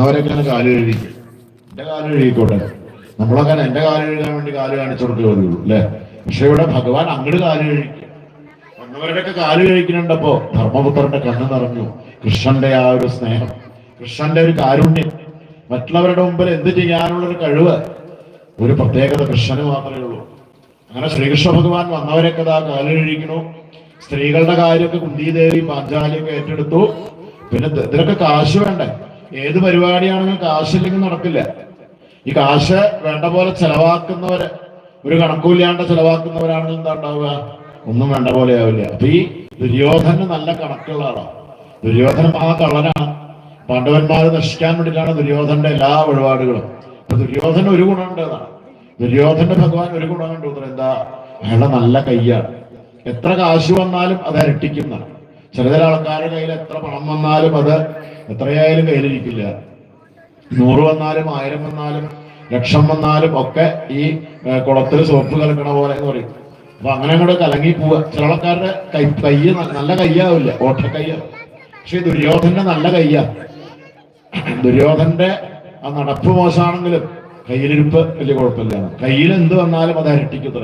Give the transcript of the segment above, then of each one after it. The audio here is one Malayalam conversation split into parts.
അവരൊക്കെ കാൽ കഴുകിക്കും. എന്റെ കാൽ നമ്മളങ്ങനെ എന്റെ കാൽ കഴുകാൻ വേണ്ടി കാൽ കാണിച്ചു കൊടുക്കുക വരുള്ളൂ അല്ലെ? പക്ഷെ ഇവിടെ ഭഗവാൻ അങ്ങോട്ട് കാൽ കഴിക്കും വന്നവരുടെയൊക്കെ കാൽ കഴിക്കുന്നുണ്ടപ്പോ ധർമ്മപുത്രന്റെ കണ്ണ് നിറഞ്ഞു. കൃഷ്ണന്റെ ആ ഒരു സ്നേഹം കൃഷ്ണന്റെ ഒരു കാരുണ്യം. മറ്റുള്ളവരുടെ മുമ്പിൽ എന്ത് ചെയ്യാനുള്ള ഒരു കഴിവ്? ഒരു പ്രത്യേകത കൃഷ്ണന് മാത്രമേ ഉള്ളൂ. അങ്ങനെ ശ്രീകൃഷ്ണ ഭഗവാൻ വന്നവരൊക്കെ ആ കാൽ കഴിക്കണു സ്ത്രീകളുടെ കാര്യമൊക്കെ കുന്തിദേവി പാഞ്ചാലിയൊക്കെ ഏറ്റെടുത്തു. പിന്നെ ഇത് ഇതിനൊക്കെ കാശ് വേണ്ടേ? ഏത് പരിപാടിയാണെങ്കിലും കാശില്ലെങ്കിൽ നടക്കില്ല. ഈ കാശ് വേണ്ട പോലെ ചെലവാക്കുന്നവര് ഒരു കണക്കൂല്ലാണ്ട് ചെലവാക്കുന്നവരാണെങ്കിൽ എന്താ ഉണ്ടാവുക? ഒന്നും വേണ്ട പോലെ ആവില്ല. അപ്പൊ ഈ ദുര്യോധന നല്ല കണക്കുള്ള ആളാണ് ദുര്യോധന മഹാ കള്ളനാണ്. പാണ്ഡവന്മാരെ നശിക്കാൻ വേണ്ടിയിട്ടാണ് ദുര്യോധന്റെ എല്ലാ വഴിപാടുകളും. അപ്പൊ ദുര്യോധന ഒരു ഗുണമുണ്ട് എന്നാണ്. ദുര്യോധന്റെ ഭഗവാൻ ഒരു ഗുണം കണ്ടു. എന്താ? അയാളുടെ നല്ല കയ്യാണ്. എത്ര കാശ് വന്നാലും അത് ഇരട്ടിക്കുന്നതാണ് ചില ചില ആൾക്കാരുടെ കയ്യിൽ എത്ര പണം വന്നാലും അത് എത്രയായാലും കയ്യിലിരിക്കില്ല. നൂറ് വന്നാലും ആയിരം വന്നാലും ലക്ഷം വന്നാലും ഒക്കെ ഈ കുളത്തിൽ സോപ്പ് കലക്കണ പോലെ എന്ന് പറയും. അപ്പൊ അങ്ങനെ അങ്ങോട്ട് കലങ്ങി പോവുക. ചില ആൾക്കാരുടെ കൈ കയ്യ് നല്ല കയ്യാവില്ല. ഓട്ടക്കയ്യാവും പക്ഷെ ഈ ദുര്യോധന്റെ നല്ല കയ്യാ. ദുര്യോധന്റെ ആ നടപ്പ് മോശമാണെങ്കിലും കയ്യിലിരിപ്പ് വലിയ കുഴപ്പമില്ല കയ്യിൽ എന്ത് വന്നാലും അത് അരട്ടിക്കത്ര.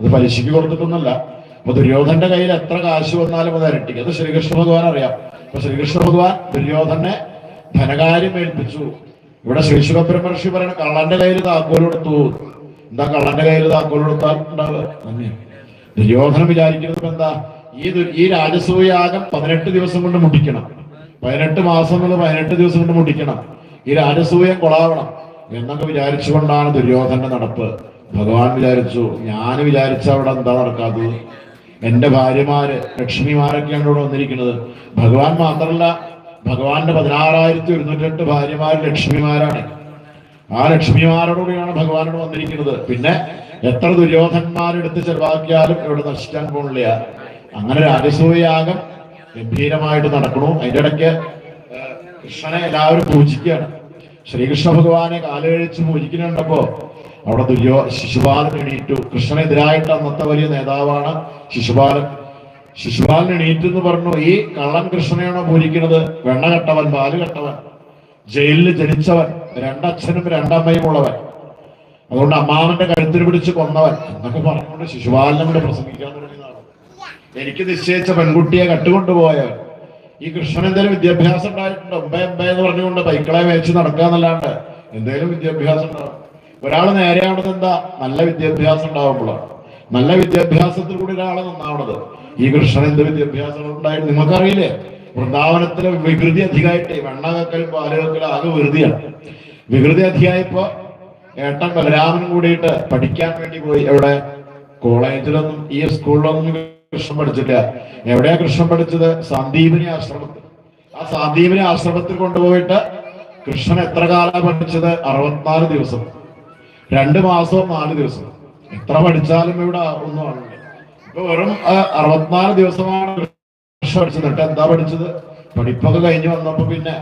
അത് പലിശയ്ക്ക് കൊടുത്തിട്ടൊന്നല്ല. അപ്പൊ ദുര്യോധന്റെ കയ്യിൽ എത്ര കാശ് വന്നാലും അത് അരട്ടിക്കും. അത് ശ്രീകൃഷ്ണ ഭഗവാൻ അറിയാം അപ്പൊ ശ്രീകൃഷ്ണ ഭഗവാൻ ദുര്യോധനെ ധനകാര്യം ഏൽപ്പിച്ചു ഇവിടെ ശ്രീ ശിവബ്രഹ്മർഷി പറയുന്ന കള്ളന്റെ കയ്യിൽ താക്കോൽ കൊടുത്തു. എന്താ കള്ളന്റെ കയ്യിൽ നന്ദി. ദുര്യോധനം വിചാരിക്കുന്നത് എന്താ? ഈ ഈ രാജസൂയാഗം പതിനെട്ട് ദിവസം കൊണ്ട് മുട്ടിക്കണം. പതിനെട്ട് മാസം എന്നുള്ള പതിനെട്ട് ദിവസം കൊണ്ട് മുട്ടിക്കണം. ഈ രാജസൂയം കൊളാവണം. എന്നൊക്കെ വിചാരിച്ചുകൊണ്ടാണ് ദുര്യോധന്റെ നടപ്പ്. ഭഗവാൻ വിചാരിച്ചു. ഞാൻ വിചാരിച്ച അവിടെ എന്താ നടക്കാത്തത്? എന്റെ ഭാര്യമാര് ലക്ഷ്മിമാരൊക്കെയാണ് ഇവിടെ വന്നിരിക്കുന്നത്. ഭഗവാൻ മാത്രമല്ല ഭഗവാന്റെ പതിനാറായിരത്തി ഒരുന്നൂറ്റെട്ട് ഭാര്യമാർ ലക്ഷ്മിമാരാണ്. ആ ലക്ഷ്മിമാരോടുകൂടിയാണ് ഭഗവാനോട് വന്നിരിക്കുന്നത്. പിന്നെ എത്ര ദുര്യോധന്മാരെടുത്ത് ചെലവാക്കിയാലും ഇവിടെ നശിക്കാൻ പോണില്ല അങ്ങനെ രാജസൂയാഗം ഗംഭീരമായിട്ട് നടക്കണു അതിന്റെ ഇടയ്ക്ക് കൃഷ്ണനെ എല്ലാവരും പൂജിക്കുകയാണ്. ശ്രീകൃഷ്ണ ഭഗവാനെ കാലുകഴിച്ച് പൂജിക്കുന്നുണ്ടപ്പോ അവിടെ ദുര്യോ ശിശുപാലൻ എണീറ്റു. കൃഷ്ണനെതിരായിട്ട് അന്നത്തെ വലിയ നേതാവാണ് ശിശുപാലൻ. ശിശുപാലൻ എണീറ്റ് എന്ന് പറഞ്ഞു ഈ കള്ളൻ കൃഷ്ണനെയാണോ പൂരിക്കുന്നത് വെണ്ണ കെട്ടവൻ പാൽ കെട്ടവൻ ജയിലിൽ ജനിച്ചവൻ രണ്ടച്ഛനും രണ്ടമ്മയും ഉള്ളവൻ അതുകൊണ്ട് അമ്മാവന്റെ കഴുത്തിൽ പിടിച്ച് കൊന്നവൻ എന്നൊക്കെ പറഞ്ഞുകൊണ്ട് ശിശുപാലനം കൂടെ പ്രസംഗിക്കാൻ തുടങ്ങിയതാണ് എനിക്ക് നിശ്ചയിച്ച പെൺകുട്ടിയെ കട്ടുകൊണ്ടുപോയവൻ. ഈ കൃഷ്ണൻ എന്തെങ്കിലും വിദ്യാഭ്യാസം ഉണ്ടായിട്ടുണ്ട്? എമ്പ എന്ന് പറഞ്ഞുകൊണ്ട് ബൈക്കളെ മേച്ച് നടക്കാന്നല്ലാണ്ട് എന്തെങ്കിലും വിദ്യാഭ്യാസം ഉണ്ടാവും ഒരാൾ നേരെയാവണത് എന്താ? നല്ല വിദ്യാഭ്യാസം ഉണ്ടാവുമ്പോഴാണ്. നല്ല വിദ്യാഭ്യാസത്തിൽ കൂടി ഒരാളെ നന്നാവണത്. ഈ കൃഷ്ണൻ എന്ത് വിദ്യാഭ്യാസം ഉണ്ടായിരുന്നു? നിങ്ങൾക്കറിയില്ലേ? വൃന്ദാവനത്തിലെ വികൃതി അധികമായിട്ടേ വെണ്ണ കക്കലും പാൽ കക്കലും ആകെ വെറുതെയാണ് വികൃതി അധികമായപ്പോ ഏട്ടൻ ബലരാമനും കൂടിയിട്ട് പഠിക്കാൻ വേണ്ടി പോയി. എവിടെ? കോളേജിലൊന്നും ഈ സ്കൂളിലൊന്നും കൃഷ്ണൻ പഠിച്ചില്ല എവിടെയാ കൃഷ്ണൻ പഠിച്ചത്? സന്ദീപിനി ആശ്രമത്തിൽ. ആ സന്ദീപിനി ആശ്രമത്തിൽ കൊണ്ടുപോയിട്ട് കൃഷ്ണൻ എത്ര കാലം പഠിച്ചത്? അറുപത്തിനാല് ദിവസം. രണ്ട് മാസവും നാല് ദിവസം. എത്ര പഠിച്ചാലും ഇവിടെ ഒന്നും ഇപ്പൊ വെറും അറുപത്തിനാല് ദിവസമാണ് പഠിച്ചത്. എന്നിട്ട് എന്താ പഠിച്ചത്? പഠിപ്പൊക്കെ കഴിഞ്ഞ് വന്നപ്പോ പിന്നെ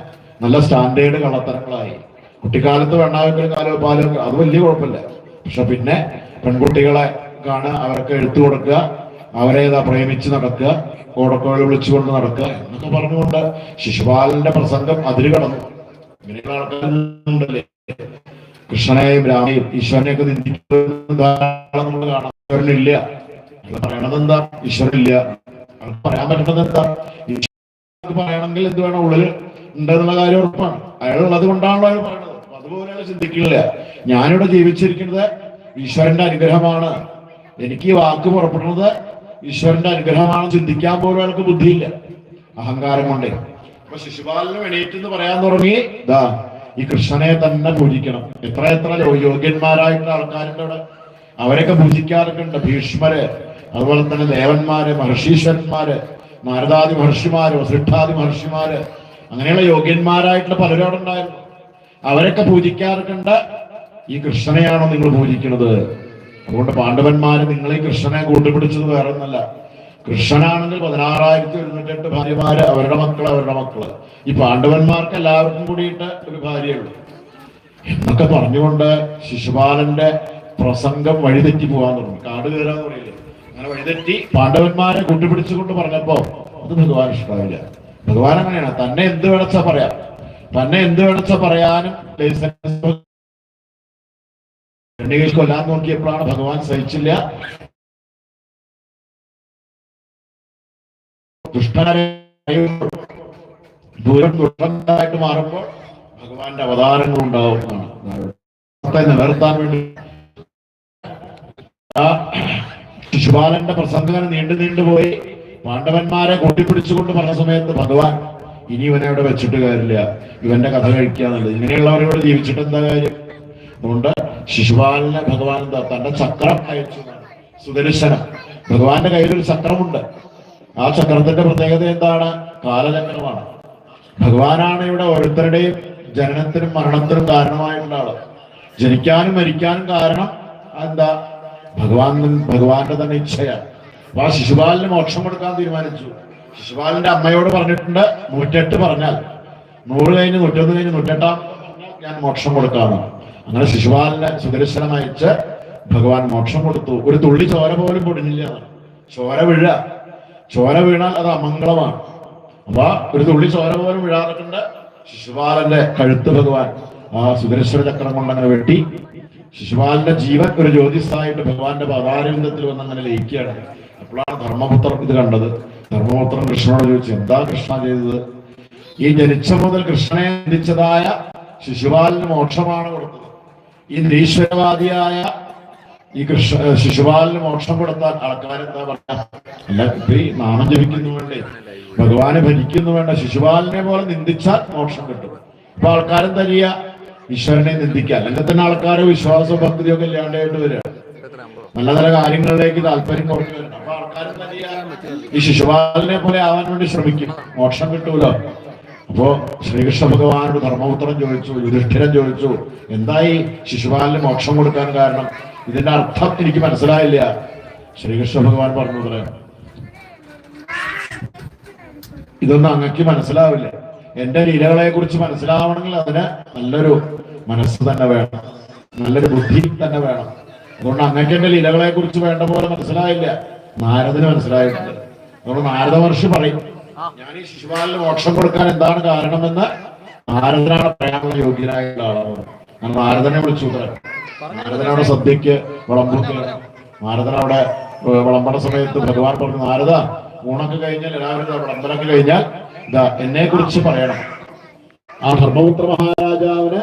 നല്ല സ്റ്റാൻഡേർഡ് കള്ളത്തരങ്ങളായി. കുട്ടിക്കാലത്ത് വെണ്ണാവെക്കലും കാലോ പാലോ അത് വലിയ കുഴപ്പമില്ല. പക്ഷെ പിന്നെ പെൺകുട്ടികളെ കാണുക അവർക്ക് എഴുത്തു കൊടുക്കുക അവരെ ഏതാ പ്രേമിച്ച് നടക്കുക കോടക്കോഴി വിളിച്ചുകൊണ്ട് നടക്കുക എന്നൊക്കെ പറഞ്ഞുകൊണ്ട് ശിശുപാലന്റെ പ്രസംഗം അതിര് കടന്നു. ഇങ്ങനെയുള്ള ആൾക്കാരുണ്ടല്ലേ? കൃഷ്ണനെയും രാമയും ഈശ്വരനെയൊക്കെ ധാരാളം നമ്മൾ കാണാം. ഈശ്വരനില്ല. പറയണത് എന്താ? ഈശ്വരനില്ല. പറയാൻ പറ്റുന്നത് എന്താ? ഈശ്വരൻ പറയണമെങ്കിൽ എന്ത് വേണം? ഉള്ളിൽ ഉണ്ടെന്നുള്ള കാര്യം ഉറപ്പാണ്. അയാൾ ഉള്ളത് കൊണ്ടാണല്ലോ അയാൾ പറയണത്. അതുപോലെ അയാൾ ചിന്തിക്കില്ല ഞാനിവിടെ ജീവിച്ചിരിക്കുന്നത് ഈശ്വരന്റെ അനുഗ്രഹമാണ്. എനിക്ക് ഈ വാക്ക് പുറപ്പെടുന്നത് ഈശ്വരന്റെ അനുഗ്രഹമാണ് ചിന്തിക്കാൻ പോലും അയാൾക്ക് ബുദ്ധിയില്ല. അഹങ്കാരം കൊണ്ടേ. അപ്പൊ ശിശുപാലനും എണീറ്റ് എന്ന് പറയാൻ തുടങ്ങി. ദാ ഈ കൃഷ്ണനെ തന്നെ പൂജിക്കണം. എത്ര എത്ര യോഗ്യന്മാരായിട്ടുള്ള ആൾക്കാരുണ്ട് അവിടെ. അവരൊക്കെ പൂജിക്കാറൊക്കെ ഉണ്ട് ഭീഷ്മര് അതുപോലെ തന്നെ ദേവന്മാര് മഹർഷീശ്വരന്മാര് നാരദാദി മഹർഷിമാര് വസിഷ്ഠാദി മഹർഷിമാര് അങ്ങനെയുള്ള യോഗ്യന്മാരായിട്ടുള്ള പലരും അവിടെ ഉണ്ടായിരുന്നു. അവരൊക്കെ പൂജിക്കാറൊക്കെ ഉണ്ട് ഈ കൃഷ്ണനെയാണോ നിങ്ങൾ പൂജിക്കുന്നത്? അതുകൊണ്ട് പാണ്ഡവന്മാര് നിങ്ങൾ ഈ കൃഷ്ണനെ കൂട്ടുപിടിച്ചത് വേറെ ഒന്നല്ല കൃഷ്ണനാണെങ്കിൽ പതിനാറായിരത്തി ഒരുന്നൂറ്റെട്ട് ഭാര്യമാര് അവരുടെ മക്കൾ അവരുടെ മക്കൾ. ഈ പാണ്ഡവന്മാർക്ക് എല്ലാവർക്കും കൂടിയിട്ട് ഒരു ഭാര്യയുള്ളു. എന്നൊക്കെ പറഞ്ഞുകൊണ്ട് ശിശുപാലന്റെ പ്രസംഗം വഴിതെറ്റി പോകാൻ തുടങ്ങി. കാട് കയറാന്ന് പറയില്ലേ അങ്ങനെ വഴിതെറ്റി പാണ്ഡവന്മാരെ കൂട്ടിപ്പിടിച്ചുകൊണ്ട് പറഞ്ഞപ്പോ അത് ഭഗവാൻ ഇഷ്ടമായില്ല. ഭഗവാൻ അങ്ങനെയാണ്. തന്നെ എന്ത് വേണച്ച പറയാം. തന്നെ എന്ത് വേണച്ച പറയാനും ലൈസൻസ് കൊല്ലാൻ നോക്കിയപ്പോഴാണ് ഭഗവാൻ സഹിച്ചില്ല. ദുഷ്ടനെ ദൂരം ദുഷ്ടനായിട്ട് മാറുമ്പോൾ ഭഗവാന്റെ അവതാരങ്ങൾ ഉണ്ടാവുന്നതാണ്. നിലനിർത്താൻ വേണ്ടി ശിശുപാലന്റെ പ്രസംഗം നീണ്ടു നീണ്ടുപോയി പാണ്ഡവന്മാരെ കൂട്ടിപ്പിടിച്ചുകൊണ്ട് പറഞ്ഞ സമയത്ത് ഭഗവാൻ ഇനി ഇവനെ അവിടെ വെച്ചിട്ട് കാര്യമില്ല. ഇവന്റെ കഥ കഴിക്കാന്നുള്ളത് ഇങ്ങനെയുള്ളവരോട് ജീവിച്ചിട്ട് എന്താ കാര്യം? അതുകൊണ്ട് ശിശുപാലനെ ഭഗവാൻ തന്റെ ചക്രം അയച്ചു. സുദർശനം. ഭഗവാന്റെ കയ്യിൽ ഒരു ചക്രമുണ്ട്. ആ ചക്രത്തിന്റെ പ്രത്യേകത എന്താണ്? കാലചക്രമാണ്. ഭഗവാനാണ് ഇവിടെ ഓരോരുത്തരുടെയും ജനനത്തിനും മരണത്തിനും കാരണമായിട്ടുള്ള ആൾ ജനിക്കാനും മരിക്കാനും കാരണം എന്താ? ഭഗവാൻ ഭഗവാന്റെ തന്നെ ഇച്ഛയാണ്. അപ്പൊ ആ ശിശുപാലിന് മോക്ഷം കൊടുക്കാൻ തീരുമാനിച്ചു. ശിശുപാലിന്റെ അമ്മയോട് പറഞ്ഞിട്ടുണ്ട് നൂറ്റെട്ട് പറഞ്ഞാൽ. നൂറ് കഴിഞ്ഞ് നൂറ്റൊന്ന് കഴിഞ്ഞ് നൂറ്റെട്ടാം ഞാൻ മോക്ഷം കൊടുക്കാമെന്ന് അങ്ങനെ ശിശുപാലിനെ സുദർശനം അയച്ച് ഭഗവാൻ മോക്ഷം കൊടുത്തു. ഒരു തുള്ളി ചോര പോലും പൊടിഞ്ഞില്ല. ചോര വീഴ ചോര വീണാൽ അത് അമംഗളമാണ്. അപ്പൊ ഒരു തുള്ളി ചോര പോലും വീഴാറുണ്ട് ശിശുപാലന്റെ കഴുത്ത് ഭഗവാൻ ആ സുദർശന ചക്രം കൊണ്ട് അങ്ങനെ വെട്ടി. ശിശുപാലന്റെ ജീവൻ ഒരു ജ്യോതിസായിട്ട് ഭഗവാന്റെ പദാരവിന്ദത്തിൽ വന്ന് അങ്ങനെ ലയിക്കുകയാണ്. അപ്പോഴാണ് ധർമ്മപുത്രൻ ഇത് കണ്ടത്. ധർമ്മപുത്രൻ കൃഷ്ണനോട് ചോദിച്ചു എന്താ കൃഷ്ണ ചെയ്തത്? ഈ ജനിച്ച മുതൽ കൃഷ്ണനെ നിന്ദിച്ചതായ ശിശുപാലിന് മോക്ഷമാണ് കൊടുത്തത്. ഈ നിരീശ്വരവാദിയായ ഈ കൃഷ്ണ ശിശുപാലിന് മോക്ഷം കൊടുത്താൽ ആൾക്കാരെന്താ ഇപ്പൊ ഈ നാമം ജപിക്കുന്നു വേണ്ടേ ഭഗവാനെ ഭരിക്കുന്നു വേണ്ട ശിശുപാലിനെ പോലെ നിന്ദിച്ചാൽ മോക്ഷം കിട്ടും. അപ്പൊ ആൾക്കാരെന്താ ചെയ്യാ? ഈശ്വരനെ നിന്ദിക്കുക. അല്ലെങ്കിൽ തന്നെ ആൾക്കാർ വിശ്വാസവും ഭക്തിയൊക്കെ ഇല്ലാണ്ടായിട്ട് വരിക. നല്ല നല്ല കാര്യങ്ങളിലേക്ക് താല്പര്യം കുറഞ്ഞു വരണം അപ്പൊ ആൾക്കാരെന്താ ചെയ്യാ? ഈ ശിശുപാലിനെ പോലെ ആവാൻ വേണ്ടി ശ്രമിക്കും. മോക്ഷം കിട്ടൂലോ? അപ്പോ ശ്രീകൃഷ്ണ ഭഗവാനോട് ധർമ്മപുത്രൻ ചോദിച്ചു യുധിഷ്ഠിരൻ ചോദിച്ചു എന്തായി ശിശുപാലിന് മോക്ഷം കൊടുക്കാൻ കാരണം? ഇതിന്റെ അർത്ഥം എനിക്ക് മനസ്സിലായില്ല. ശ്രീകൃഷ്ണ ഭഗവാൻ പറഞ്ഞു പറയാം ഇതൊന്നും അങ്ങക്ക് മനസ്സിലാവില്ല. എന്റെ ലീലകളെ കുറിച്ച് മനസ്സിലാവണമെങ്കിൽ അതിന് നല്ലൊരു മനസ്സ് തന്നെ വേണം. നല്ലൊരു ബുദ്ധി തന്നെ വേണം. അതുകൊണ്ട് അങ്ങക്ക് എന്റെ ലീലകളെ കുറിച്ച് വേണ്ട പോലെ മനസ്സിലായില്ല. നാരദിന് മനസ്സിലായിട്ടുണ്ട്. അതുകൊണ്ട് നാരദ മഹർഷി പറയും ഞാൻ ഈ ശിശുപാലിന് മോക്ഷം കൊടുക്കാൻ എന്താണ് കാരണമെന്ന് നാരദനാണ് പറയാനുള്ള യോഗ്യനായിട്ടുള്ള ആളാണ് ഞാൻ നാരദനെ വിളിച്ചു ഉത്തരം. നാരദനവിടെ സദ്യക്ക് വിളമ്പുന്നത് നാരദൻ അവിടെ വിളമ്പണ സമയത്ത് ഭഗവാൻ പറഞ്ഞു നാരദ ഊണൊക്കെ കഴിഞ്ഞാൽ എല്ലാവരും വിളമ്പലൊക്കെ കഴിഞ്ഞാൽ ഇതാ എന്നെ കുറിച്ച് പറയണം. ആ ധർമ്മപുത്ര മഹാരാജാവിന്